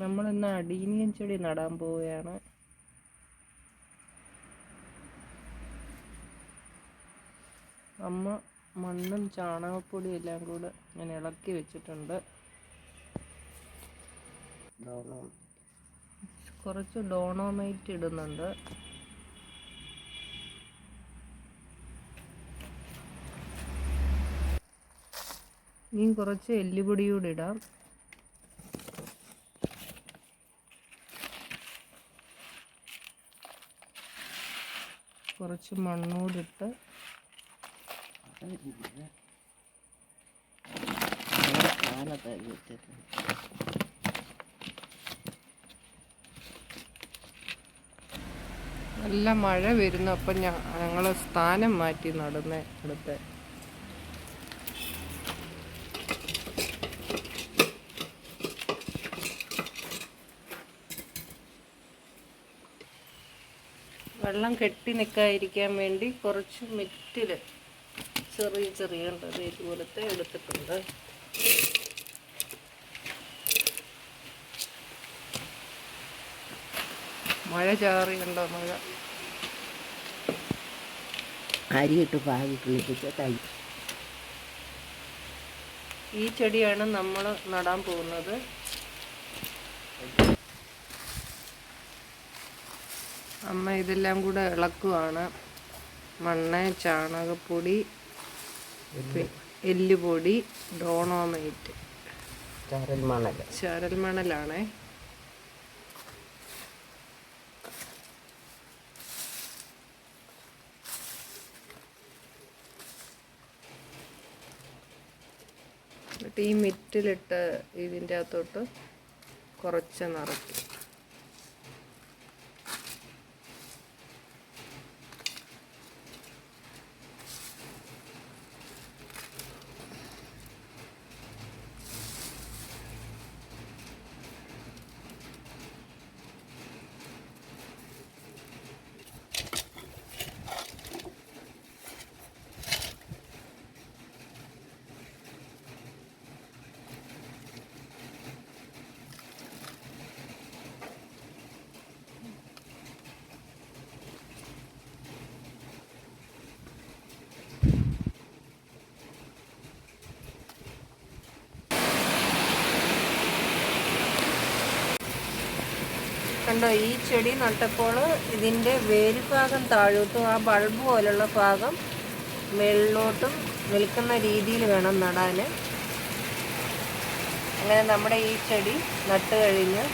നമ്മളിന്ന് അടീനിയൻ ചെടി നടാൻ പോവുകയാണ്. അമ്മ മണ്ണും ചാണകപ്പൊടിയും എല്ലാം കൂടെ ഞാൻ ഇളക്കി വെച്ചിട്ടുണ്ട്. കുറച്ച് ഡോണോമൈറ്റ് ഇടുന്നുണ്ട്. ഇനി കുറച്ച് എല്ലുപൊടി കൂടി ഇടാം. കുറച്ച് മണ്ണോടിട്ട് നല്ല മഴ വരുന്നു. അപ്പം ഞങ്ങൾ സ്ഥാനം മാറ്റി നടന്നേ അടുത്ത്. വെള്ളം കെട്ടി നിൽക്കാതിരിക്കാൻ വേണ്ടി കുറച്ച് മെറ്റിൽ ചെറിയ ചെറിയ ഉണ്ടത് ഇതുപോലത്തെ എടുത്തിട്ടുണ്ട്. മഴ ചാറിയുണ്ടോ മഴ? അരിയിട്ട് പാകി കിളിപ്പിച്ച തൈ. ഈ ചെടിയാണ് നമ്മൾ നടാൻ പോകുന്നത്. അമ്മ ഇതെല്ലാം കൂടെ ഇളക്കുവാണ്. മണ്ണ് ചാണകപ്പൊടി എല്ലുപൊടി ഡോണോമൈറ്റ്. ചരൽ മണൽ ചാരൽ മണലാണേ എന്നിട്ട് ഈ മിറ്റിലിട്ട് ഇതിന്റെ അകത്തോട്ട് കുറച്ച് നിറയ്ക്കും. കണ്ടോ ഈ ചെടി നട്ടപ്പോൾ ഇതിന്റെ വേരുഭാഗം താഴോട്ടും ആ ബൾബ് പോലുള്ള ഭാഗം മേളിലോട്ടും നിൽക്കുന്ന രീതിയിൽ വേണം നടാൻ. അങ്ങനെ നമ്മുടെ ഈ ചെടി നട്ട് കഴിഞ്ഞ്